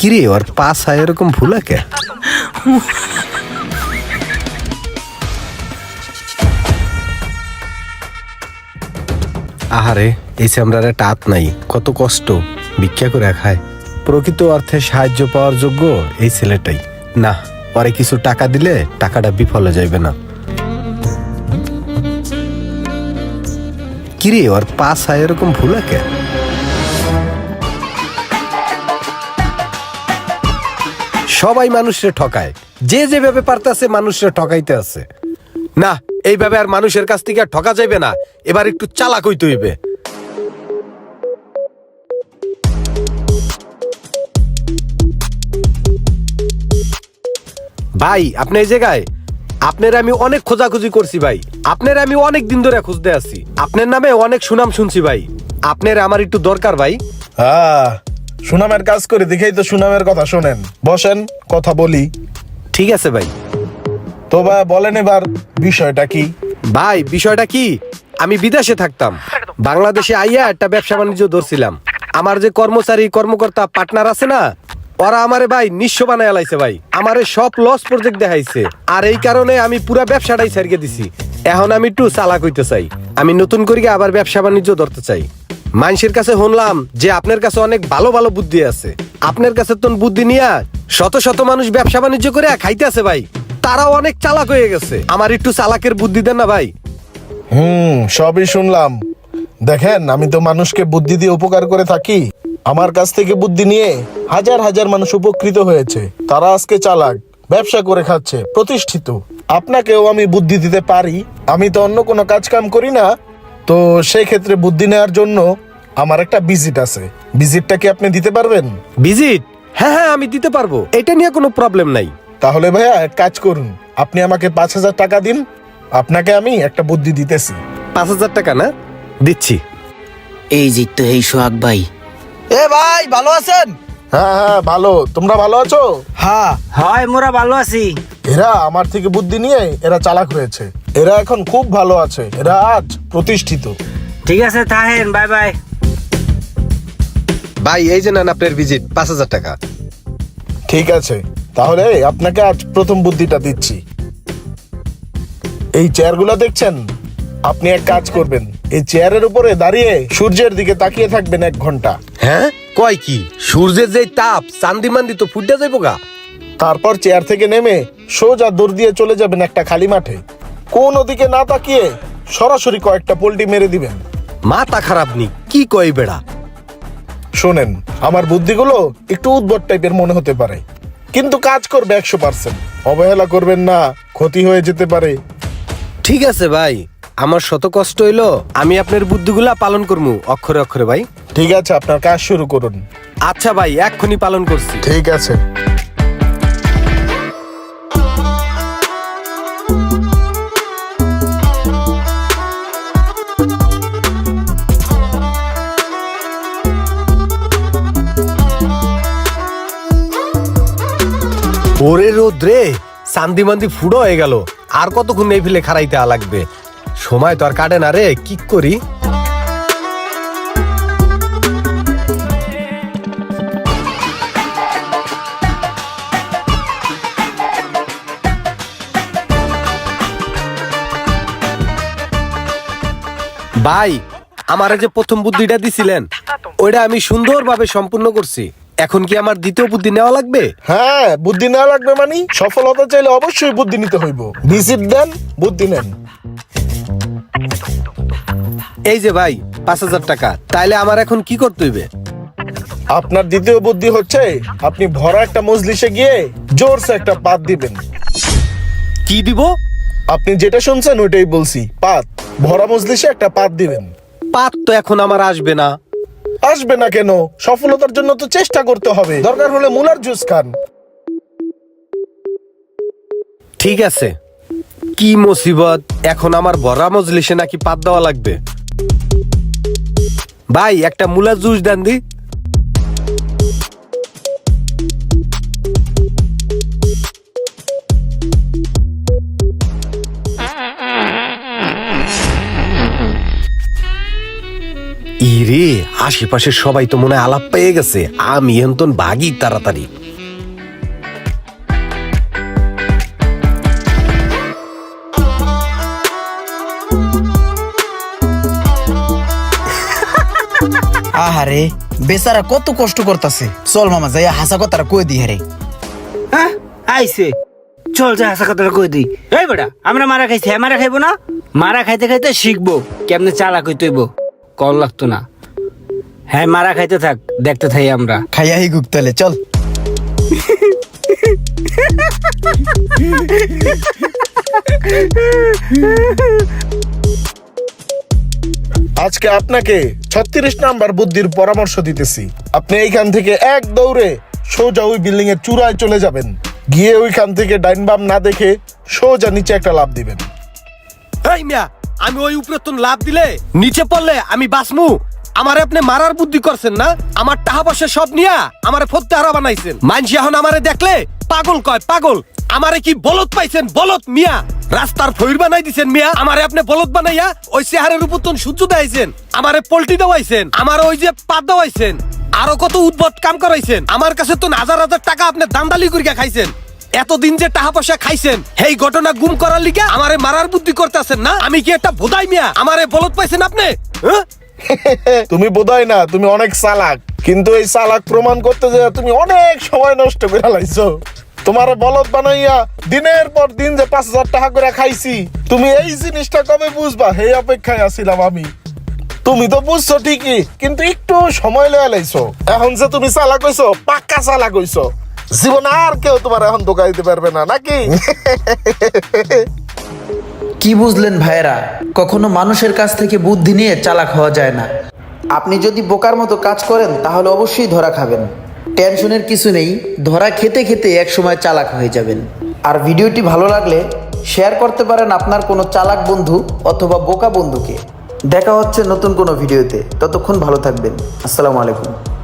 কিরে, ওর পাস হয় এরকম ভুলা কে আহারে, এই চামড়ার একটা নাই, কত কষ্ট, ভিক্ষা করে খায়। প্রকৃত অর্থে সাহায্য পাওয়ার যোগ্য এই ছেলেটাই। না পরে কিছু টাকা দিলে টাকাটা বিফলে যাইবে না। কিরে, ওর পাস হয় এরকম ভুলা কে সবাই মানুষের ঠকায়। যে যেভাবে পারতেছে মানুষের ঠকাইতে আছে। না, এইভাবে আর মানুষের কাছ থেকে ঠকা যাইবে না। এবার একটু চালাক হইতে হইবে। ভাই, আপনি এই জায়গায়? আপনার আমি অনেক খোঁজাখুঁজি করছি ভাই। আপনার আমি অনেক দিন ধরে খুঁজতে আছি। আপনার নামে অনেক সুনাম শুনছি ভাই। আপনার আমার একটু দরকার ভাই। হ্যাঁ। সুনামের কাজ করি দেখেই তো সুনামের কথা শোনেন। বসেন কথা বলি। ঠিক আছে ভাই। তো ভাই বলেন এবার বিষয়টা কি? ভাই বিষয়টা কি? আমি বিদেশে থাকতাম। বাংলাদেশে আইয়া একটা ব্যবসা বাণিজ্য ধরছিলাম। আমার যে কর্মচারী কর্মকর্তা পার্টনার আছে না ওরা আমারে ভাই নিঃস্ব বানায় লাইছে ভাই। আমারে সব লস প্রজেক্ট দেখাইছে। আর এই কারণে আমি পুরা ব্যবসাটাই ছাড়িয়ে দিছি। এখন আমি একটু চালাক হইতে চাই। আমি নতুন করে আবার ব্যবসা বাণিজ্য ধরতে চাই। মানুষের কাছে শুনলাম যে আপনার কাছে অনেক ভালো ভালো বুদ্ধি আছে। আপনার কাছে তো বুদ্ধি নিয়া শত শত মানুষ ব্যবসা বাণিজ্য করে খাইতে আছে ভাই। তারাও অনেক চালাক হয়ে গেছে। আমার একটু চালাকের বুদ্ধি দেন না ভাই। হুম, সবই শুনলাম। দেখেন, আমি তো মানুষকে বুদ্ধি দিয়ে উপকার করে থাকি। আমার কাছ থেকে বুদ্ধি নিয়ে হাজার হাজার মানুষ উপকৃত হয়েছে। তারা আজকে চালাক, ব্যবসা করে খাচ্ছে, প্রতিষ্ঠিত। আপনাকেও আমি বুদ্ধি দিতে পারি। আমি তো অন্য কোনো কাজ কাম করি না। তো সেই ক্ষেত্রে বুদ্ধি নেওয়ার জন্য আমার একটা ভিজিট আছে। ভিজিটটা কি আপনি দিতে পারবেন? ভিজিট হ্যাঁ হ্যাঁ আমি দিতে পারব। এটা নিয়ে কোনো প্রবলেম নাই। তাহলে ভাইয়া এক কাজ করুন। আপনি আমাকে পাঁচ হাজার টাকা দিন। আপনাকে আমি একটা বুদ্ধি দিতেছি। পাঁচ হাজার টাকা না? দিচ্ছি। এই যে তো এই সোহাগ ভাই। এ ভাই ভালো আছেন? হ্যাঁ হ্যাঁ ভালো। তোমরা ভালো আছো? হ্যাঁ। হয় মোরা ভালো আছি। এরা আমার থেকে বুদ্ধি নিয়ে এরা চালাক হয়েছে। এরা এখন খুব ভালো আছে। এরা আজ প্রতিষ্ঠিত। ঠিক আছে থাহেন বাই বাই। ভাই এই যে নেন আপনার ভিজিট পাঁচ হাজার টাকা। ঠিক আছে। তাহলে আপনাকে আজ প্রথম বুদ্ধিটা দিচ্ছি। এই চেয়ারগুলো দেখছেন? আপনি এক কাজ করবেন। এই চেয়ারের উপরে দাঁড়িয়ে সূর্যের দিকে তাকিয়ে থাকবেন এক ঘণ্টা। হ্যাঁ? কয় কি? সূর্যের যে তাপ চান্দি মান্দি তো ফুটে যাইব গা। তারপর চেয়ার থেকে নেমে সোজা দৌড় দিয়ে চলে যাবেন একটা খালি মাঠে। কোন ওদিকে না তাকিয়ে সরাসরি কয়েকটা পোল্টি মেরে দিবেন। মাথা খারাপ নি কি কয় বেড়া? শোনেন আমার বুদ্ধিগুলো একটু উদ্ভট টাইপের মনে হতে পারে। কিন্তু কাজ করবে একশো পার্সেন্ট। অবহেলা করবেন না ক্ষতি হয়ে যেতে পারে। ঠিক আছে ভাই আমার শত কষ্ট হইল আমি আপনার বুদ্ধিগুলা পালন করব অক্ষরে অক্ষরে ভাই। ঠিক আছে আপনার কাজ শুরু করুন। আচ্ছা ভাই এক্ষুনি পালন করছি। ঠিক আছে। ওরে রোদ্রে চান্দি মান্দি ফুড়ো হয়ে গেল। আর কতক্ষণ এই ফেলে খারাইতে লাগবে? সময় তো আর কাটে না রে কি করি? ভাই আমার যে প্রথম বুদ্ধিটা দিছিলেন ওইটা আমি সুন্দরভাবে সম্পূর্ণ করছি। এখন কি আমার দ্বিতীয় বুদ্ধি নেওয়া লাগবে? হ্যাঁ বুদ্ধি নেওয়া লাগবে মানে সফলতা চাইলে অবশ্যই বুদ্ধি নিতে হইব। ভিজিট দেন বুদ্ধি নেন। এই যে ভাই পাঁচ হাজার টাকা তাইলে আমার এখন কি করতে হইবে? আপনার দ্বিতীয় বুদ্ধি হচ্ছে আপনি ভরা একটা মজলিসে গিয়ে জোরসে একটা পাত দিবেন। কি দিব? আপনি যেটা শুনছেন ওইটাই বলছি। পাত। ভরা মজলিসে একটা পাত দিবেন। পাত তো এখন আমার আসবে না। আসবে না কেন? সফলতার জন্য তো চেষ্টা করতে হবে। দরকার হলে মুলার জুস খান। ঠিক আছে। কি মুসিবত? এখন আমার ভরা মজলিসে নাকি পাত দেওয়া লাগবে? ভাই একটা মুলা জুস দেন দি। আশেপাশের সবাই তো মনে হয় আলাপ পেয়ে গেছে। আমি এন্তন ভাগি তাড়াতাড়ি। আহারে বেচারা কত কষ্ট করতেছে। চল মামা যাই হাসা কথাটা কই দি হারে। হ্যাঁ আইছে। চল যা হাসা কথাটা কই দিই। এই বেটা আমরা মারা খাইছি হ্যাঁ মারা খাইবো না? মারা খাইতে খাইতে শিখব কেমনে চালাক হইতে হইব কল লাগতো না। হ্যাঁ মারা খাইতে থাক দেখতে থাই আমরা। খাইয়া হি গুপ্তলে চল। আজকে আপনাকে ছত্রিশ নাম্বার বুদ্ধির পরামর্শ দিতেছি। আপনি এইখান থেকে এক দৌড়ে সোজা ওই বিল্ডিং এর চূড়ায় চলে যাবেন। গিয়ে ওইখান থেকে ডাইন বাম না দেখে সোজা নিচে একটা লাভ দিবেন। এই মিয়া আমি ওই উপরে তো লাভ দিলে নিচে পড়লে আমি বাসমু আমারে আপনি মারার বুদ্ধি করছেন না? আমার টাকা পয়সা সব নিয়া আমারে ফত্তে হারা বানাইছেন। মানসি এখন আমারে দেখলে পাগল কয়, পাগল। আমারে কি বলদ পাইছেন? বলদ মিয়া। রাস্তার ফইর বানাই দিছেন মিয়া। আমারে আপনি বলদ বানাইয়া ওই চেহারের উপর তো সূর্য দেখাইছেন আমারে পোল্টি দেওয়াইছেন। আমার ওই যে পাত দেওয়াইছেন। আরও কত উদ্ভট কাম করাইছেন। আমার কাছে তো হাজার হাজার টাকা আপনি দান্দালি করিয়া খাইছেন। এতদিন যে টাকা পয়সা খাইছেন এই ঘটনা গুম করার লিগে আমারে মারার বুদ্ধি করতেছেন না? আমি কি একটা বোধাই মিয়া? আমারে বলত পাইছেন আপনি? হ্যাঁ? তুমি বোধহয় না, তুমি অনেক চালাক। কিন্তু এই চালাক প্রমাণ করতে যে তুমি অনেক সময় নষ্ট করে লাইছো। তোমার বলদ বানাইয়া দিনের পর দিন যে পাঁচ হাজার টাকা করে খাইছি, তুমি এই জিনিসটা কবে বুঝবা? সেই অপেক্ষায় আছিলাম আমি। তুমি তো বুঝছ ঠিকই, কিন্তু একটু সময় লয়ে লাইছো। এখন যে তুমি চালাক কইছো পাক্কা চালাক হইছো। জীবন আর কেউ তোমার এখন দিতে পারবে না, নাকি? কি বুঝলেন ভাইয়েরা? কখনো মানুষের কাছ থেকে বুদ্ধি নিয়ে চালাক হওয়া যায় না। আপনি যদি বোকার মতো কাজ করেন, তাহলে অবশ্যই ধরা খাবেন। টেনশনের কিছু নেই, ধরা খেতে খেতে একসময় চালাক হয়ে যাবেন। আর ভিডিওটি ভালো লাগলে শেয়ার করতে পারেন আপনার কোনো চালাক বন্ধু অথবা বোকা বন্ধুকে। দেখা হচ্ছে নতুন কোনো ভিডিওতে। ততক্ষণ ভালো থাকবেন। আসসালামু আলাইকুম।